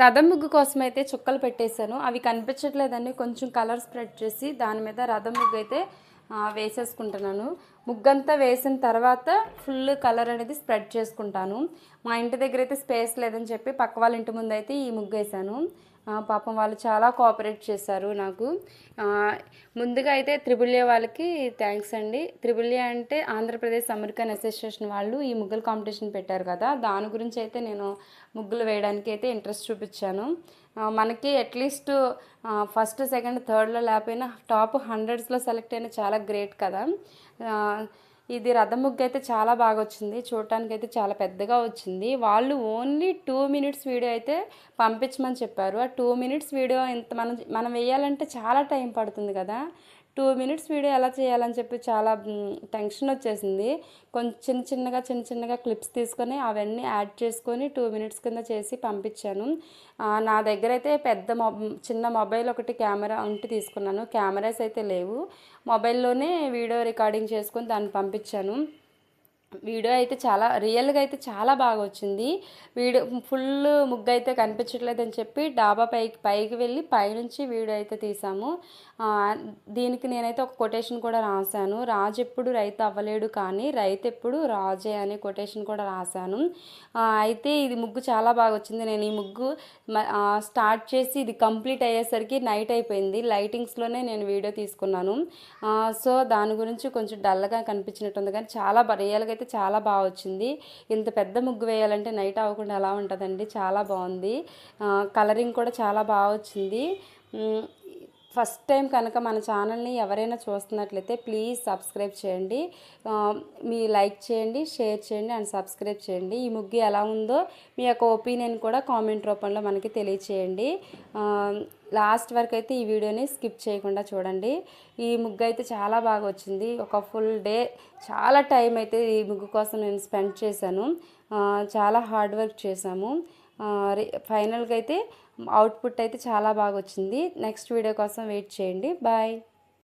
రథం ముగ్గు కోసం అయితే చుక్కలు పెట్టేశాను. అవి కనిపించట్లేదని కొంచెం కలర్ స్ప్రెడ్ చేసి దాని మీద రథం ముగ్గు అయితే వేసేసుకుంటున్నాను. ముగ్గంతా వేసిన తర్వాత ఫుల్ కలర్ అనేది స్ప్రెడ్ చేసుకుంటాను. మా ఇంటి దగ్గర అయితే స్పేస్ లేదని చెప్పి పక్క వాళ్ళ ఇంటి ముందు అయితే ఈ ముగ్గు వేసాను పాపం వాళ్ళు చాలా కోఆపరేట్ చేశారు నాకు. ముందుగా అయితే త్రిబుల్ ఏ వాళ్ళకి థ్యాంక్స్ అండి. త్రిబుల్ ఏ అంటే ఆంధ్రప్రదేశ్ అమెరికన్ అసోసియేషన్ వాళ్ళు ఈ ముగ్గుల కాంపిటీషన్ పెట్టారు కదా. దాని గురించి అయితే నేను ముగ్గులు వేయడానికి అయితే ఇంట్రెస్ట్ చూపించాను. మనకి అట్లీస్ట్ ఫస్ట్ సెకండ్ థర్డ్లో లేకపోయినా టాప్ హండ్రెడ్స్లో సెలెక్ట్ అయిన చాలా గ్రేట్ కదా. ఇది రథం ముగ్గు అయితే చాలా బాగా వచ్చింది. చూడటానికి అయితే చాలా పెద్దగా వచ్చింది. వాళ్ళు ఓన్లీ టూ మినిట్స్ వీడియో అయితే పంపించమని చెప్పారు. ఆ టూ మినిట్స్ వీడియో ఇంత మనం మనం వేయాలంటే చాలా టైం పడుతుంది కదా. టూ మినిట్స్ వీడియో ఎలా చేయాలని చెప్పి చాలా టెన్షన్ వచ్చేసింది. కొంచెం చిన్న చిన్నగా చిన్న చిన్నగా క్లిప్స్ తీసుకొని అవన్నీ యాడ్ చేసుకొని టూ మినిట్స్ కింద చేసి పంపించాను. నా దగ్గర అయితే పెద్ద చిన్న మొబైల్ ఒకటి కెమెరా ఉంటే తీసుకున్నాను. కెమెరాస్ అయితే లేవు. మొబైల్లోనే వీడియో రికార్డింగ్ చేసుకొని దాన్ని పంపించాను. వీడియో అయితే చాలా రియల్గా అయితే చాలా బాగా వచ్చింది. వీడియో ఫుల్ ముగ్గు అయితే కనిపించట్లేదు అని చెప్పి డాబా పైకి పైకి వెళ్ళి పైనుంచి వీడియో అయితే తీసాము. దీనికి నేనైతే ఒక కొటేషన్ కూడా రాశాను. రాజు ఎప్పుడు రైతు అవ్వలేడు కానీ రైతు ఎప్పుడు రాజే అనే కొటేషన్ కూడా రాశాను. అయితే ఇది ముగ్గు చాలా బాగా వచ్చింది. నేను ఈ ముగ్గు మ- స్టార్ట్ చేసి ఇది కంప్లీట్ అయ్యేసరికి నైట్ అయిపోయింది. లైటింగ్స్లోనే నేను వీడియో తీసుకున్నాను. సో దాని గురించి కొంచెం డల్గా కనిపించినట్టుంది కానీ చాలా రియల్గా అయితే చాలా బాగా వచ్చింది. ఇంత పెద్ద ముగ్గు వేయాలంటే నైట్ అవ్వకుండా ఎలా ఉంటుందండి? చాలా బాగుంది. కలరింగ్ కూడా చాలా బాగా వచ్చింది. ఫస్ట్ టైం కనుక మన ఛానల్ని ఎవరైనా చూస్తున్నట్లయితే ప్లీజ్ సబ్స్క్రైబ్ చేయండి. మీ లైక్ చేయండి షేర్ చేయండి అండ్ సబ్స్క్రైబ్ చేయండి. ఈ ముగ్గు ఎలా ఉందో మీ యొక్క ఒపీనియన్ కూడా కామెంట్ రూపంలో మనకి తెలియచేయండి. లాస్ట్ వరకు అయితే ఈ వీడియోని స్కిప్ చేయకుండా చూడండి. ఈ ముగ్గు అయితే చాలా బాగా వచ్చింది. ఒక ఫుల్ డే చాలా టైం అయితే ఈ ముగ్గు కోసం నేను స్పెండ్ చేశాను. చాలా హార్డ్ వర్క్ చేశాము. ఫైనల్గా అయితే అవుట్పుట్ అయితే చాలా బాగా వచ్చింది. నెక్స్ట్ వీడియో కోసం వెయిట్ చేయండి. బాయ్.